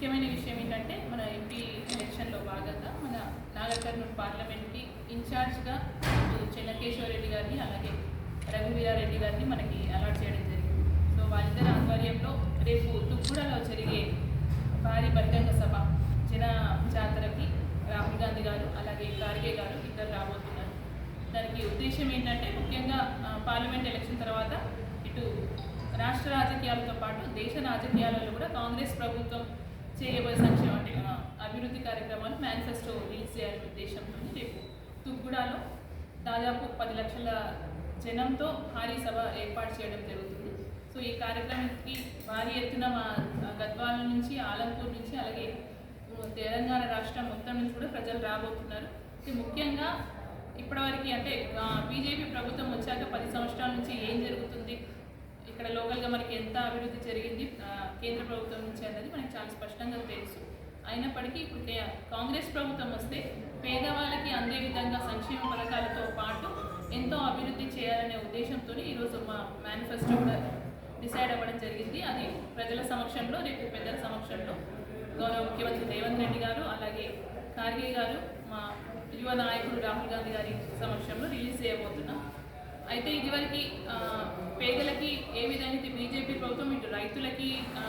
ముఖ్యమైన విషయం ఏంటంటే మన ఎంపీ ఎలక్షన్లో భాగంగా మన నాగర్ పార్లమెంట్కి ఇన్ఛార్జ్గా ఇటు చెన్నకేశ్వర రెడ్డి గారిని అలాగే రఘువీరారెడ్డి గారిని మనకి అలాట్ చేయడం జరిగింది. సో వాళ్ళిద్దరి ఆధ్వర్యంలో రేపు తుక్కుడలో జరిగే భారీ బహిరంగ సభ జన జాతరకి రాహుల్ గాంధీ గారు అలాగే ఖార్గే గారు ఇద్దరు రాబోతున్నారు. దానికి ఉద్దేశం ఏంటంటే ముఖ్యంగా పార్లమెంట్ ఎలక్షన్ తర్వాత ఇటు రాష్ట్ర రాజకీయాలతో పాటు దేశ రాజకీయాలలో కూడా కాంగ్రెస్ ప్రభుత్వం చేయబోయే సంక్షేమ అంటే అభివృద్ధి కార్యక్రమాలు మేనిఫెస్టో రిలీజ్ చేయాలనే ఉద్దేశంతో రేపు తుగ్గుడాలో దాదాపు పది లక్షల జనంతో భారీ సభ ఏర్పాటు చేయడం జరుగుతుంది. సో ఈ కార్యక్రమానికి భారీ ఎత్తున మా గద్వాల నుంచి ఆలంపూర్ నుంచి అలాగే తెలంగాణ రాష్ట్రం మొత్తం నుంచి కూడా ప్రజలు రాబోతున్నారు. ఇది ముఖ్యంగా ఇప్పటివరకు అంటే బీజేపీ ప్రభుత్వం వచ్చాక పది సంవత్సరాల నుంచి ఏం జరుగుతుంది? ఇక్కడ లోకల్గా మనకి ఎంత అభివృద్ధి జరిగింది కేంద్ర ప్రభుత్వం నుంచి అన్నది మనకి చాలా స్పష్టంగా తెలుసు. అయినప్పటికీ ఇప్పుడు కాంగ్రెస్ ప్రభుత్వం వస్తే పేదవాళ్ళకి అందే విధంగా సంక్షేమ పథకాలతో పాటు ఎంతో అభివృద్ధి చేయాలనే ఉద్దేశంతో ఈరోజు మా మేనిఫెస్టో కూడా డిసైడ్ అవ్వడం జరిగింది. అది ప్రజల సమక్షంలో రేపు పెద్దల సమక్షంలో. గౌరవ ముఖ్యమంత్రి రేవంత్ రెడ్డి గారు అలాగే ఖార్గే గారు మా యువ నాయకుడు రాహుల్ గాంధీ గారి సమక్షంలో రిలీజ్ చేయబోతున్నాం. అయితే ఇదివరకు పేదలకి ఏ విధంగా బీజేపీ ప్రభుత్వం ఇటు రైతులకి ఆ,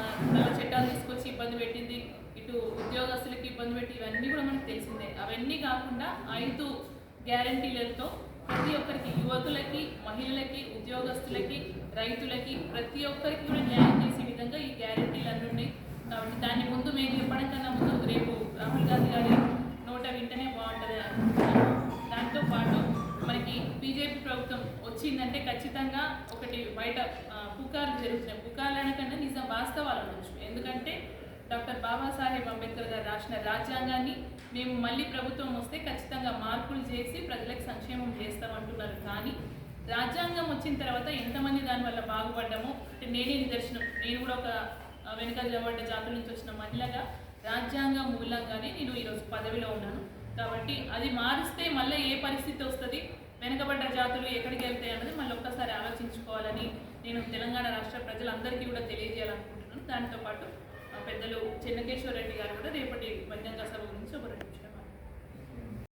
చట్టాలు తీసుకొచ్చి ఇబ్బంది పెట్టింది ఇటు ఉద్యోగస్తులకి ఇబ్బంది పెట్టి ఇవన్నీ కూడా మనకు తెలిసిందే. అవన్నీ కాకుండా ఐదు గ్యారంటీలతో ప్రతి ఒక్కరికి యువకులకి మహిళలకి ఉద్యోగస్తులకి రైతులకి ప్రతి ఒక్కరికి కూడా న్యాయం చేసే విధంగా ఈ గ్యారంటీలు అన్నీ ఉన్నాయి. కాబట్టి దాన్ని ముందు మేము చెప్పడం కన్నా ముందు రేపు రాహుల్ గాంధీ గారి నోట వింటనే బాగుంటుంది బీజేపీ ప్రభుత్వం వచ్చిందంటే ఖచ్చితంగా ఒకటి బయట పుకార్లు జరుగుతున్నాయి. పుకార్లు అనకుండా నిజం వాస్తవాలు ఉండొచ్చు ఎందుకంటే డాక్టర్ బాబాసాహెబ్ అంబేద్కర్ గారు రాసిన రాజ్యాంగాన్ని మేము మళ్ళీ ప్రభుత్వం వస్తే ఖచ్చితంగా మార్పులు చేసి ప్రజలకు సంక్షేమం చేస్తామంటున్నారు కానీ రాజ్యాంగం వచ్చిన తర్వాత ఎంతమంది దానివల్ల బాగుపడ్డామో అంటే నేనే నిదర్శనం. నేను కూడా ఒక వెనుక వెనుకబడ్డ జాతుల నుంచి వచ్చిన మహిళగా రాజ్యాంగం మూలంగానే నేను ఈరోజు పదవిలో ఉన్నాను. కాబట్టి అది మారిస్తే మళ్ళీ ఏ పరిస్థితి వస్తుంది? వెనుకబడ్డ జాతులు ఎక్కడికి వెళ్తాయి అన్నది మళ్ళీ ఒక్కసారి ఆలోచించుకోవాలని నేను తెలంగాణ రాష్ట్ర ప్రజలందరికీ కూడా తెలియజేయాలనుకుంటున్నాను. దాంతో పాటు పెద్దలు చెన్నకేశ్వర రెడ్డి గారు కూడా రేపటి బహిరంగ సభ గురించి ఒక రెండు